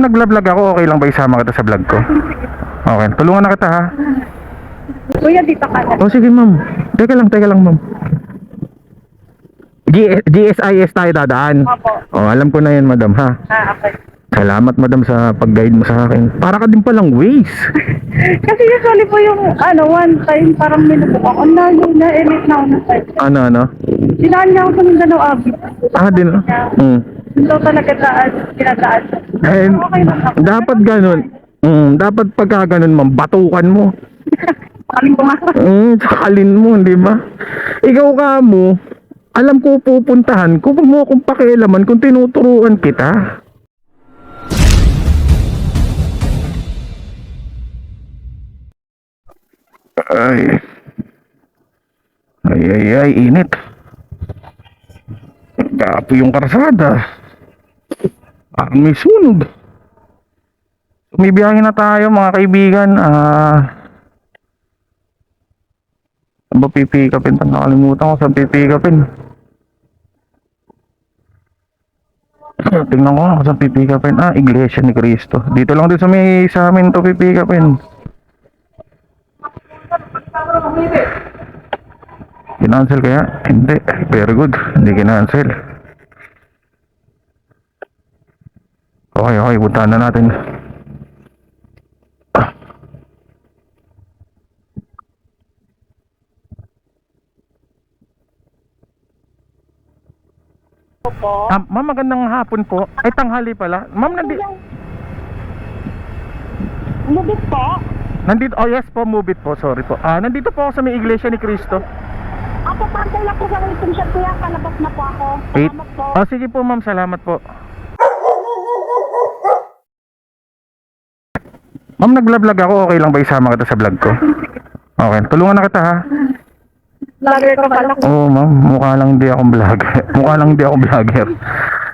Ma'am, nagla-vlog ako. Okay lang ba isama kita sa vlog ko? Okay. Tulungan na kita ha. Kuya, dito ka na. O sige ma'am. Teka lang, teka lang ma'am. G- GSIS tayo dadaan. Opo. O, alam ko na yan madam ha. Ah, okay. Salamat madam sa pag-guide mo sa akin. Para ka din palang Waze. Kasi usually po yung, ano, one time, parang minubok ako. Ang layo na, elite na ako na side. ano, ano? Sinaan niya ako sa Mindanao Abi. Ah, din. Hmm. Ito talaga daan, kinadaan. Eh, Okay lang ako. dapat ganun. Mm, dapat pagka ganun ma'am, batukan mo. Aling pumasok. Mm, sakalin mo, di ba? Ikaw ka mo, alam ko pupuntahan ko, huwag mo akong pakialaman kung tinuturuan kita. Ay. Ay, ay, ay, init. Gapo yung karsada. Parang may sunog. Sumibiyahin na tayo mga kaibigan. Ah... Saan ba pipikapin? Saan nakalimutan ko saan pipikapin? Tingnan ko kung saan pipikapin. Ah, Iglesia ni Cristo. Dito lang din sa may sa amin to pipikapin. Kinancel kaya? Hindi. Very good. Hindi kinancel. Okay, okay. Puntahan na natin. po. Ah, ma'am, magandang hapon po. Ay, tanghali pala. Ma'am, nandi Lubit po. nandito, oh yes po, move it po, sorry po. Ah, nandito po ako sa may Iglesia ni Cristo. Ako, pantay lang po sa waiting shop kuya. Kalabas na po ako. Salamat po. Oh, sige po, ma'am, salamat po. Ma'am, nagla-vlog ako. Okay lang ba isama kita sa vlog ko? Okay, tulungan na kita ha. Vlogger ka pala. Oo, ma'am, mukha lang hindi akong vlogger. mukha lang hindi ako vlogger.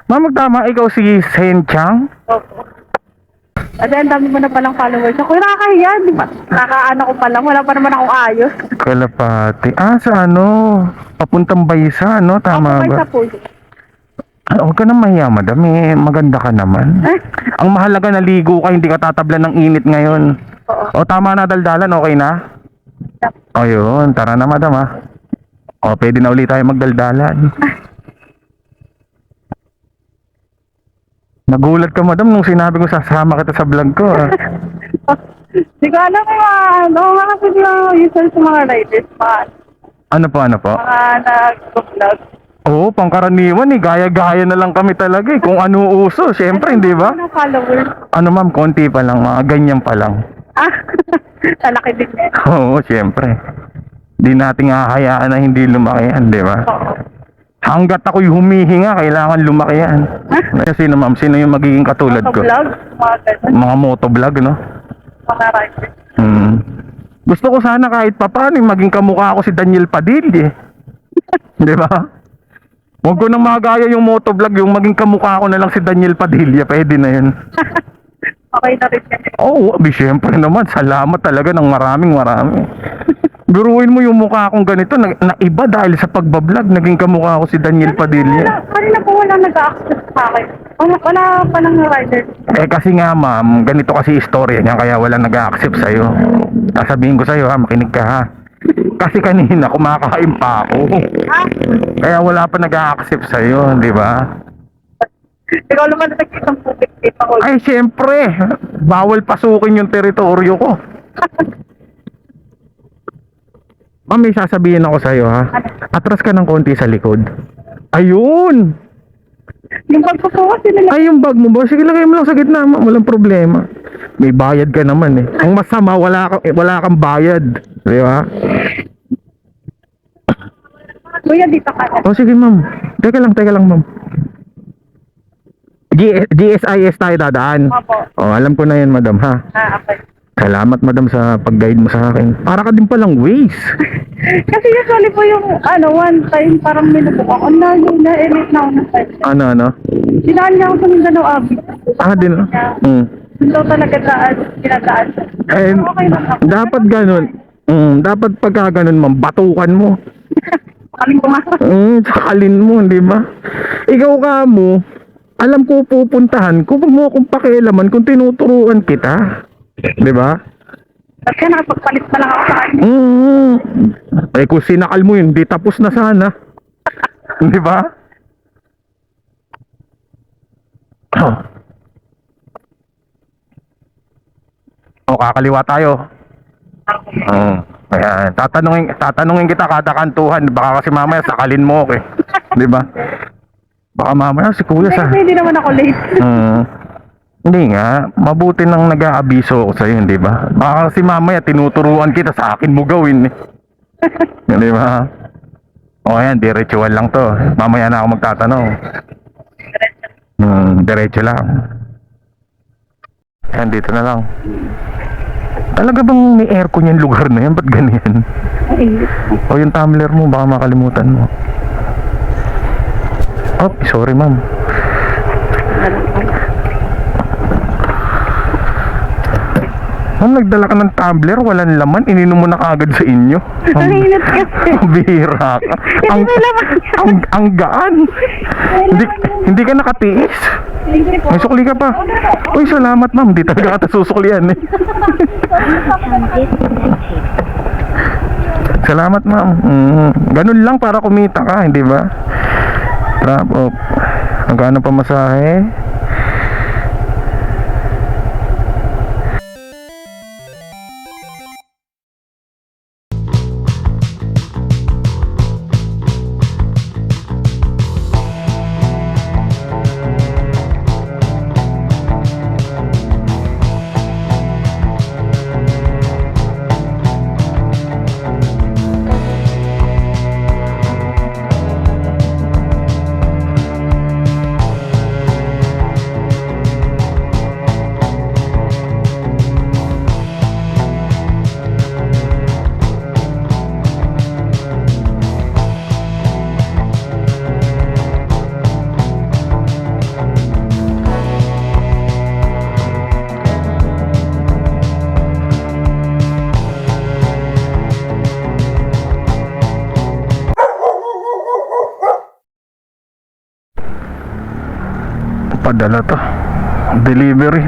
Ma'am, magtama, ikaw si Sen Chang? Opo. At ang dami mo na palang followers. Ako, nakakahiya. Di ba? Nakaano ko pa lang. Wala pa naman akong ayos. Kalapati. Ah, sa ano? Papuntang Baysa, no? Tama Ako ba? sa puso. Ah, Huwag ka na mahiya, madam. Eh, maganda ka naman. Eh, Ang mahalaga naligo ka, hindi ka tatablan ng init ngayon. oo. O, tama na, daldalan. Okay na? O, yun. Tara na, madam, ha? O, pwede na ulit tayo magdaldalan. Nagulat ka, madam, nung sinabi ko sasama kita sa vlog ko. ah. Di ko alam kung ano. Nga kasi ako usual sa mga riders. Mga, Ano po, ano po? mga nag-vlog. Oo, pangkaraniwan eh. Gaya-gaya na lang kami talaga eh. Kung ano uso, syempre, hindi ba? Ano followers? Ano ma'am, konti pa lang, mga ganyan pa lang. Ah, talaki din. Oo, syempre. Di natin hahayaan na hindi lumaki yan, di ba? Oo. Hanggat ako'y humihinga, kailangan lumaki yan. Sino ma'am, sino yung magiging katulad Mga ko? vlog, mga ganun. Mga motovlog, no? Mga riders. Hmm. Gusto ko sana kahit papaano maging kamukha ako si Daniel Padilla. eh. di ba? Huwag ko nang magaya yung motovlog, yung maging kamukha ko na lang si Daniel Padilla. Pwede na yun. Okay na rin yan. Oo, oh, syempre naman. Salamat talaga ng maraming marami. Biruin mo yung mukha akong ganito na, na iba dahil sa pagbablog. Naging kamukha ko si Daniel Wala, Padilla. kanina po wala nag-access sa akin. Wala, wala pa ng rider. Eh kasi nga ma'am, ganito kasi istorya niya kaya wala nag-accept sa'yo. Sasabihin ko sa'yo ha, makinig ka ha. Kasi kanina kumakain pa ako. Kaya wala pa nag-accept sa'yo, di ba? ikaw naman na nagkisang public dito ako. Ay syempre, bawal pasukin yung teritoryo ko. Ma'am, may sasabihin ako sa'yo ha. Atras ka ng konti sa likod. Ayun! Yung bag ko po kasi nila. Ay, yung bag mo ba? Sige, lagay mo lang sa gitna. ma'am. Walang problema. May bayad ka naman eh. Ang masama, wala kang, eh, wala kang bayad. Di ba? Kuya, dito ka. O sige, ma'am. Teka lang, teka lang, ma'am. G- GSIS tayo dadaan. Opo. O, alam ko na yan, madam, ha? Ah, okay. Salamat, madam, sa pag-guide mo sa akin. Para ka din palang Waze. Kasi usually po yung, ano, one time, parang minubok ako. Ang layo na, elite na ako side. Ano, ano? Sinaan niya ako sa Mindanao Abi. Ah, din. Mm. Ito talaga daan, kinadaan. Eh, Okay lang ako. dapat ganun. Mm, dapat pagka ganun, ma'am, batukan mo. Aling pumasok. Mm, sakalin mo, di ba? Ikaw ka mo, alam ko pupuntahan ko, huwag mo akong pakialaman kung tinuturuan kita. Di ba? Kasi nakapagpalit pa lang ako sa kanya. Mm. Eh kung sinakal mo yun, di tapos na sana. Di ba? O, kakaliwa tayo. Oo. Ayan. Tatanungin, tatanungin kita kada kantuhan. Baka kasi mamaya sakalin mo, okay? Di ba? Baka mamaya si kuya sa... hindi naman ako late. Mm. Hindi nga, mabuti nang nag-aabiso ako sa'yo, di ba? Baka kasi mamaya tinuturuan kita sa akin mo gawin eh. di ba? O yan, diretsual lang to. Mamaya na ako magtatanong. Hmm, diretso lang. Yan, dito na lang. Talaga bang may aircon yung lugar na yan? Ba't ganyan? O yung tumbler mo, baka makalimutan mo. Oh, sorry ma'am. Ma'am, nagdala ka ng tumbler, walang laman, ininom mo na kagad sa inyo. Ang init kasi. Bihira ka. Ang, ang, ang gaan. Hindi, hindi ka nakatiis. May sukli ka pa. Uy, salamat ma'am. Hindi talaga kita susuklian eh. Salamat ma'am. Mm, ganun lang para kumita ka, hindi ba? Drop off. Magkano pa masahe? Padala to. Delivery.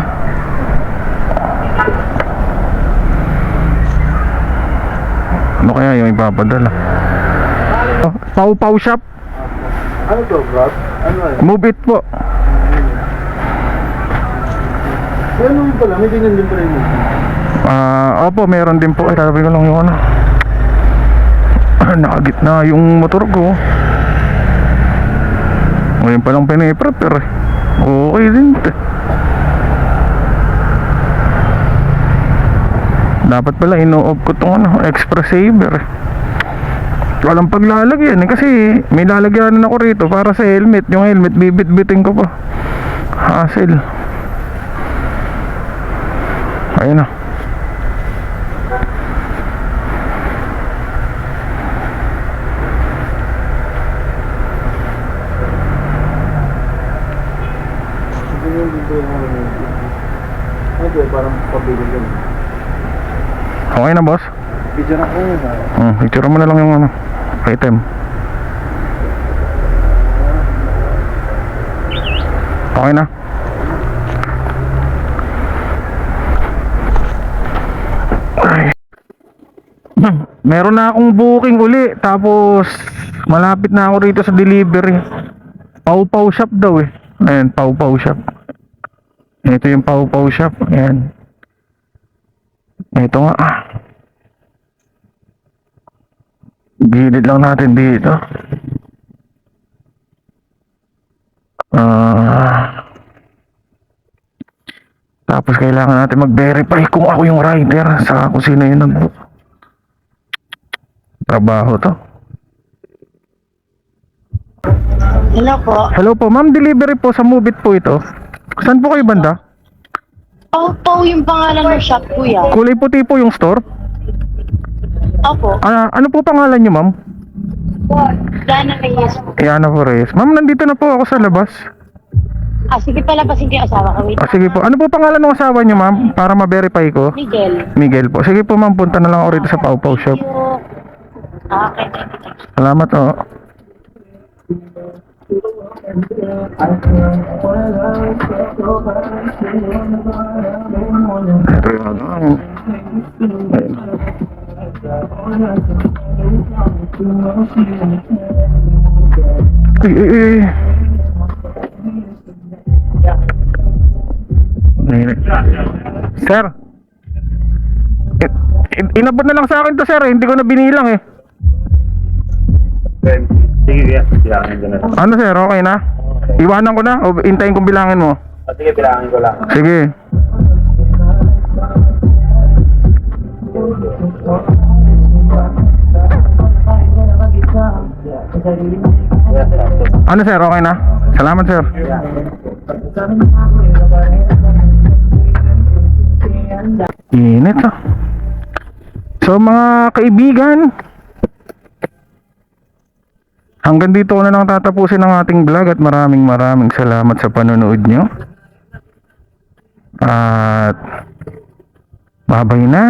Ano kaya yung ipapadala? Oh, Pau Pau Shop. Ano to, Brad? Ano eh? Move it po. Ano yun pala? May ganyan din pala movie. Ah, opo, meron din po. Ay, tatabi ko lang yung ano. Nakagitna yung motor ko. Ngayon pa lang piniprepare. eh. Okay din. Dapat pala ino-off ko tong ano, extra saver. Walang paglalagyan eh, kasi may lalagyanan ako rito para sa helmet. Yung helmet, bibit-bitin ko pa. Hassle. Ayun na. Ganyan din pala yung ano movie. To eh? Parang pabili lang. Okay na, boss? Video na ko yun ah. Hmm, picture mo na lang yung ano, item. Okay na. Meron na akong booking uli tapos malapit na ako rito sa delivery. Pau Pau Shop daw eh. Ayan, Pau Pau Shop. Ito yung Pau Pau Shop. Ayan. Ito nga. Ah. Gilid lang natin dito. Ah. tapos kailangan natin mag-verify kung ako yung rider sa kung sino yung nag trabaho to. Hello po. Hello po, ma'am, delivery po sa Mubit po ito. Saan po kayo banda? Pau Pau yung pangalan ng shop, kuya. Kulay puti po yung store. Opo. Ah, ano po pangalan niyo, ma'am? Dana Reyes po. Iana Flores. Ma'am, nandito na po ako sa labas. Ah, sige pala pa sige asawa ko. Wait. Ah, sige po. Ano po pangalan ng asawa niyo, ma'am? Para ma-verify ko. Miguel. Miguel po. Sige po, ma'am, punta na lang ako rito sa Pau Pau Shop. Thank you. Ah, okay. Salamat oh. Sir. In- inabot na lang sa akin to sir, eh. hindi ko na binilang eh. Sige, kuya. Bilangin ko na. Ano sir, okay na? Iwanan ko na o intayin kong bilangin mo? Ah, Sige, bilangin ko lang. Sige. Ano sir, okay na? Salamat sir. Init ah. So mga kaibigan, hanggang dito na lang tatapusin ang ating vlog at maraming maraming salamat sa panonood nyo. At babay na.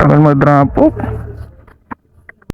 Tagal mag-drop off.